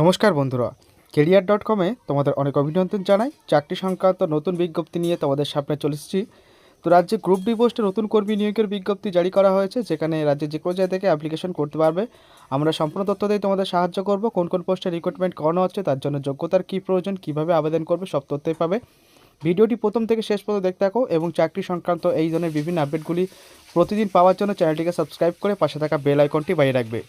নমস্কার বন্ধুরা। Career dot কমে তোমাদের অনেক অভিনন্দন জানাই। চাকরি সংক্রান্ত নতুন বিজ্ঞপ্তি নিয়ে তোমাদের সামনে চলে এসেছি। তো রাজ্যে গ্রুপ ডি পোস্টে নতুন কর্মী নিয়োগের বিজ্ঞপ্তি জারি করা হয়েছে, যেখানে রাজ্যে যে কোনো থেকে অ্যাপ্লিকেশন করতে পারবে। আমরা সম্পূর্ণ তথ্য দিয়ে তোমাদের সাহায্য করব, কোন কোন পোস্টে রিক্রুটমেন্ট করানো হচ্ছে, তার জন্য যোগ্যতার কী প্রয়োজন, কীভাবে আবেদন করবে, সব তথ্যই পাবে। ভিডিওটি প্রথম থেকে শেষ পর্যন্ত দেখতে থাকো এবং চাকরি সংক্রান্ত এই ধরনের বিভিন্ন আপডেটগুলি প্রতিদিন পাওয়ার জন্য চ্যানেলটিকে সাবস্ক্রাইব করে পাশে থাকা বেল আইকনটি বাইরে রাখবে।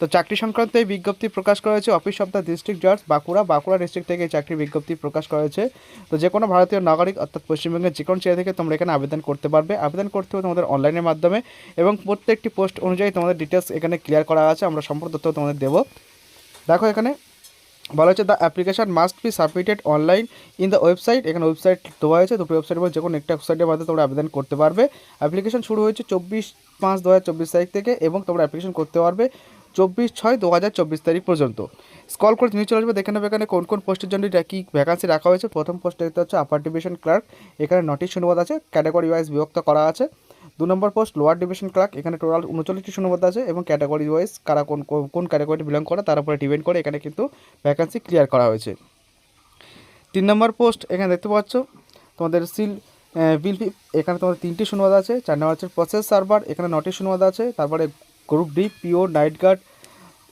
তো চাকরি সংক্রান্ত এই বিজ্ঞপ্তি প্রকাশ করা হয়েছে অফিস অফ দ্য ডিস্ট্রিক্ট জাজ বাঁকুড়া। বাঁকুড়া ডিস্ট্রিক্ট থেকে এই বিজ্ঞপ্তি প্রকাশ করা হয়েছে তো যে কোনো ভারতীয় নাগরিক অর্থাৎ পশ্চিমবঙ্গের যে কোনো জায়গা থেকে তোমরা এখানে আবেদন করতে পারবে। আবেদন করতে হবে তোমাদের অনলাইনের মাধ্যমে এবং প্রত্যেকটি পোস্ট অনুযায়ী তোমাদের ডিটেলস এখানে ক্লিয়ার করা আছে। আমরা সম্পূর্ণ তথ্য তোমাদের দেবো। দেখো এখানে বলা হচ্ছে the application must be submitted online in the website এখানে ওয়েবসাইট দেওয়া হয়েছে। দুটো ওয়েবসাইট মধ্যে যে কোনো একটা ওয়েবসাইটের মাধ্যমে তোমরা আবেদন করতে পারবে। অ্যাপ্লিকেশন শুরু হয়েছে চব্বিশ পাঁচ দু হাজার চব্বিশ তারিখ থেকে এবং তোমরা অ্যাপ্লিকেশন করতে পারবে। চব্বিশ ছয় দু হাজার চব্বিশ তারিখ পর্যন্ত। স্কল করে নিয়ে চলে আসবে, দেখে নেবে এখানে কোন কোন পোস্টের জন্য কী ভ্যাকান্সি রাখা হয়েছে। প্রথম পোস্টে দেখতে হচ্ছে আপার ডিভিশন ক্লার্ক এখানে নটিশ অনুবাদ আছে ক্যাটাগরি ওয়াইজ বিভক্ত করা আছে। দু number post lower division clerk এখানে টোটাল উনচল্লিশটি শূন্যপদ আছে এবং ক্যাটাগরি ওয়াইজ কারা কোন কোন- ক্যাটাগরি বিলং করে, তার উপরে ডিপেন্ড করে এখানে কিন্তু ভ্যাকান্সি ক্লিয়ার করা হয়েছে। তিন নম্বর পোস্ট এখানে দেখতে পাচ্ছ, তোমাদের সিল বিল এখানে তোমাদের তিনটি শূন্যপদ আছে। চার নম্বর হচ্ছে প্রসেস সার্ভার এখানে নটি শূন্যপদ আছে, তারপরে group D pure night guard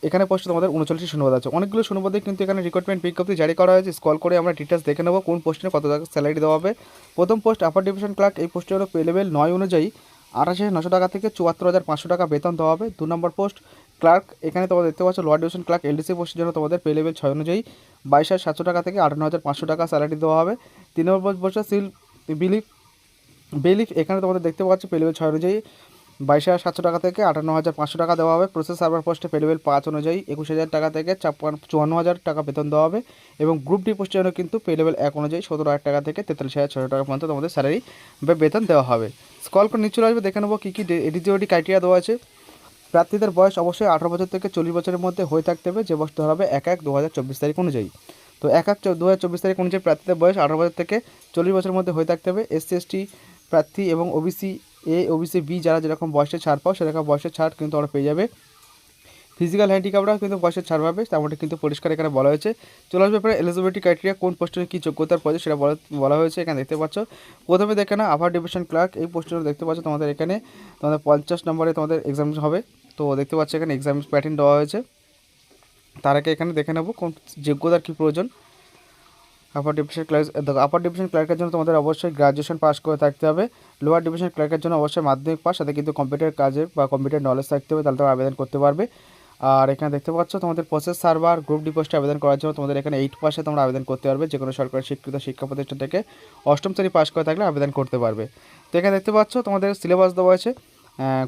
এখানে পোস্টে তোমাদের উনচল্লিশটি শূন্যপদ আছে। অনেকগুলো শূন্যপদে কিন্তু এখানে রিক্রুটমেন্ট বিজ্ঞপ্তি জারি করা হয়েছে। স্কল করে আমরা ডিটেলস দেখে নেব কোন পোস্টে কত টাকা স্যালারি দেওয়া হবে। প্রথম পোস্ট আপার ডিভিশন ক্লার্ক এই পোস্টে হলো পে লেভেল নয় অনুযায়ী আঠাশ হাজার নশো টাকা থেকে চুয়াত্তর হাজার পাঁচশো টাকা বেতন দেওয়া হবে। দু নম্বর পোস্ট ক্লার্ক এখানে তোমরা দেখতে পাচ্ছ লোয়ার ডিভিশন ক্লার্ক এলডিসি পোস্টের জন্য তোমাদের পে লেভেল ছয় অনুযায়ী বাইশ হাজার সাতশো টাকা থেকে আটান্ন হাজার পাঁচশো টাকা স্যালারি দেওয়া হবে। তিন নম্বর পোস্ট পোস্টে সিল বিলিফ বেলিফ এখানে তোমাদের দেখতে পাচ্ছ পে লেভেল ছয় অনুযায়ী বাইশ হাজার সাতশো টাকা থেকে আটান্ন হাজার পাঁচশো টাকা দেওয়া হবে। প্রসেস সার্ভার পোস্টে পে লেভেল পাঁচ অনুযায়ী একুশ হাজার টাকা থেকে ছাপ্পান্ন, চুয়ান্ন হাজার টাকা বেতন দেওয়া হবে এবং গ্রুপ ডি পোস্টের জন্য কিন্তু পে লেভেল এক অনুযায়ী সতেরো হাজার টাকা থেকে তেতাল্লিশ হাজার ছশো টাকা পর্যন্ত তোমাদের স্যালারি বা বেতন দেওয়া হবে। স্কল করে নিচে আসবে, দেখে নেব কী কী এলিজিবিলিটি ক্রাইটেরিয়া দেওয়া আছে। প্রার্থীদের বয়স অবশ্যই আঠারো বছর থেকে চল্লিশ বছরের মধ্যে হয়ে থাকতে হবে, যে বয়স ধরা হবে এক এক দু হাজার চব্বিশ তারিখ অনুযায়ী। তো এক এক দু হাজার চব্বিশ তারিখ অনুযায়ী প্রার্থীদের বয়স আঠারো বছর থেকে চল্লিশ বছরের মধ্যে হয়ে থাকতে হবে। এসসি এসটি প্রার্থী এবং ওবিসি এ ওবিসি বি যারা যেরকম বয়সের ছাড় পাও, সেরকম বয়সের ছাড় কিন্তু আমরা পেয়ে যাবে। ফিজিক্যাল হ্যান্ডিক্যাপরাও কিন্তু বয়সের ছাড় পাবে, তেমনটি কিন্তু পরিষ্কার এখানে বলা হয়েছে। চলে আসবে পরে এলিজিবিলিটি ক্রাইটেরিয়া কোন পোস্টের কী যোগ্যতার প্রয়োজন সেটা বলা হয়েছে, এখানে দেখতে পাচ্ছ। প্রথমে দেখে না আপার ডিভিশন ক্লার্ক এই পোস্টের দেখতে পাচ্ছ তোমাদের এখানে। তোমাদের পঞ্চাশ নম্বরে তোমাদের এক্সাম হবে, তো দেখতে পাচ্ছ এখানে এক্সাম প্যাটার্ন দেওয়া হয়েছে। তার আগে এখানে দেখে নেব কোন যোগ্যতার কী প্রয়োজন। আপার ডিভিশন ক্লার্ক দেখো আপার ডিভিশন ক্লার্কের জন্য তোমাদের অবশ্যই গ্রাজুয়েশন পাস করে থাকতে হবে। লোয়ার ডিভিশন ক্লার্কের জন্য অবশ্যই মাধ্যমিক পাস সাথে কিন্তু কম্পিউটার কাজে বা কম্পিউটার নলেজ থাকতে হবে, তাহলে তোমরা আবেদন করতে পারবে। আর এখানে দেখতে পাচ্ছ, তোমাদের প্রসেস সার্ভার গ্রুপ ডি পোস্টে আবেদন করার জন্য তোমাদের এখানে এইট পাসে তোমরা আবেদন করতে পারবে। যে কোনো সরকারি স্বীকৃত শিক্ষা প্রতিষ্ঠান থেকে অষ্টম শ্রেণি পাস করে থাকলে আবেদন করতে পারবে। তো এখানে দেখতে পাচ্ছ, তোমাদের সিলেবাস দেওয়া আছে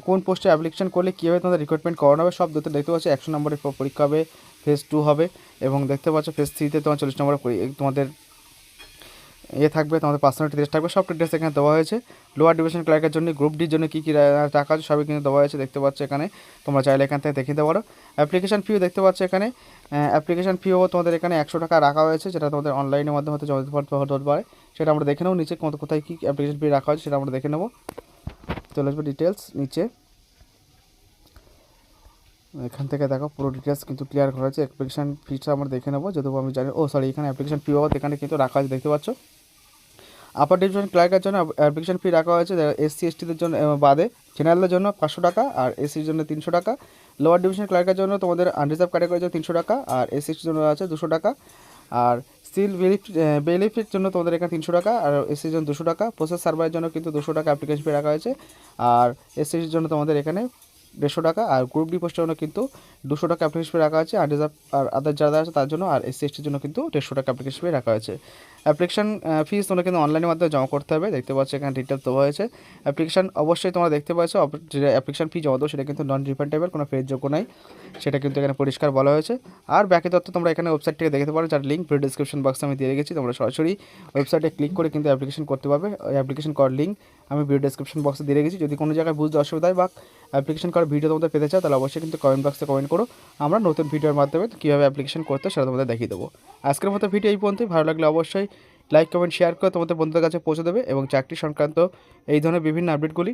কোন পোস্টে অ্যাপ্লিকেশন করলে কীভাবে তোমাদের রিক্রুটমেন্ট করানো হবে, সব দেখতে পাচ্ছ, একশো নম্বরের পরীক্ষা হবে। ফেজ টু হবে এবং দেখতে পাচ্ছ ফেজ থ্রিতে তোমার চল্লিশ নম্বরের পরি- তোমাদের এ থাকবে, তোমাদের পার্সোনালিটি টেস্ট থাকবে, সব ডিটেলস এখানে দেওয়া হয়েছে। লোয়ার ডিভিশন ক্লার্কের জন্য গ্রুপ ডির জন্য কী কী টাকা আছে সবই কিন্তু দেওয়া হয়েছে, দেখতে পাচ্ছ এখানে। তোমরা চাইলে এখান থেকে দেখে নিতে পারো। অ্যাপ্লিকেশন ফিও দেখতে পাচ্ছ এখানে। অ্যাপ্লিকেশন ফিও তোমাদের এখানে একশো টাকা রাখা হয়েছে, যেটা তোমাদের অনলাইনের মাধ্যমে হতে হতে পারে সেটা আমরা দেখে নেব নিচে কোথায় কী অ্যাপ্লিকেশন ফি রাখা হয়েছে, সেটা আমরা দেখে নেব। চলে আসবে ডিটেলস নিচে। এখান থেকে দেখো পুরো ডিটেলস কিন্তু ক্লিয়ার করা হয়েছে। অ্যাপ্লিকেশন ফিটা আমরা দেখে নেব। যদিও আমি জানি ও সরি এখানে অ্যাপ্লিকেশন ফি বাবদ এখানে কিন্তু রাখা আছে দেখতে পাচ্ছ? আপার ডিভিশন ক্লার্কের জন্য অ্যাপ্লিকেশন ফি রাখা হয়েছে। এসসি এসটিদের জন্য বাদে জেনারেলদের জন্য পাঁচশো টাকা আর এসসির জন্য তিনশো টাকা। লোয়ার ডিভিশন ক্লার্কের জন্য তোমাদের আনরিজার্ভ ক্যাটাগরির জন্য তিনশো টাকা আর এসসির জন্য আছে দুশো টাকা। আর স্টিল বেলিফের জন্য তোমাদের এখানে তিনশো টাকা আর এসসির জন্য দুশো টাকা। প্রসেস সার্ভারের জন্য কিন্তু দুশো টাকা অ্যাপ্লিকেশন ফি রাখা হয়েছে। আর এসসির জন্য তোমাদের এখানে দেড়শো টাকা আর গ্রুপ ডি পোস্টের জন্য কিন্তু দুশো টাকা অ্যাপ্লিকেশন ফি রাখা আছে, আর রিজার্ভ আর আদার যারা আছে তার জন্য আর এসসি এসটির জন্য কিন্তু দেড়শো টাকা অ্যাপ্লিকেশন রাখা হয়েছে। অ্যাপ্লিকেশন ফিস তোমরা কিন্তু অনলাইনের মাধ্যমে জমা করতে হবে দেখতে পাচ্ছ এখানে ডিটেলস দেওয়া হয়েছে। অ্যাপ্লিকেশন অবশ্যই তোমরা দেখতে পাচ্ছ। অপ- যে অ্যাপ্লিকেশন ফি জমা দেবো সেটা কিন্তু নন রিফান্ডেবল কোনো ফেরযোগ্য নাই। সেটা কিন্তু এখানে পরিষ্কার বলা হয়েছে। আর বাকি তথ্য তোমরা এখানে ওয়েবসাইট থেকে দেখতে পারো, যার লিঙ্ক ভিডিও ডিসক্রিপশন বক্সে আমি দিয়ে রেখেছি। তোমরা সরাসরি ওয়েবসাইটে ক্লিক করে কিন্তু অ্যাপ্লিকেশন করতে পারবে। অ্যাপ্লিকেশন করার লিঙ্ক আমি ভিডিও ডিসক্রিপশন বক্সে দিয়ে রেখেছি। যদি কোনো জায়গায় বুঝতে অসুবিধা হয় বা অ্যাপ্লিকেশন করার ভিডিও তোমাদের পেতে চাও, তাহলে অবশ্যই কিন্তু কমেন্ট বক্সে কমেন্ট করো। আমরা নতুন ভিডিওর মাধ্যমে কীভাবে অ্যাপ্লিকেশন করতে সেটা তোমাদের দেখিয়ে দেবো। আজকের মতো ভিডিও এই পর্যন্তই। ভালো লাগলে অবশ্যই লাইক কমেন্ট শেয়ার করে তোমাদের বন্ধুদের কাছে পৌঁছে দেবে এবং চাকরি সংক্রান্ত এই ধরনের বিভিন্ন আপডেটগুলি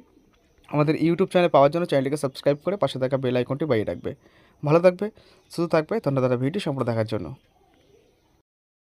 আমাদের ইউটিউব চ্যানেলে পাওয়ার জন্য চ্যানেলটিকে সাবস্ক্রাইব করে পাশে থাকা বেল আইকনটি বাইরে রাখবে। ভালো থাকবে শুধু থাকবে, ধন্যবাদ। ভিডিও সম্পূর্ণ দেখার জন্য।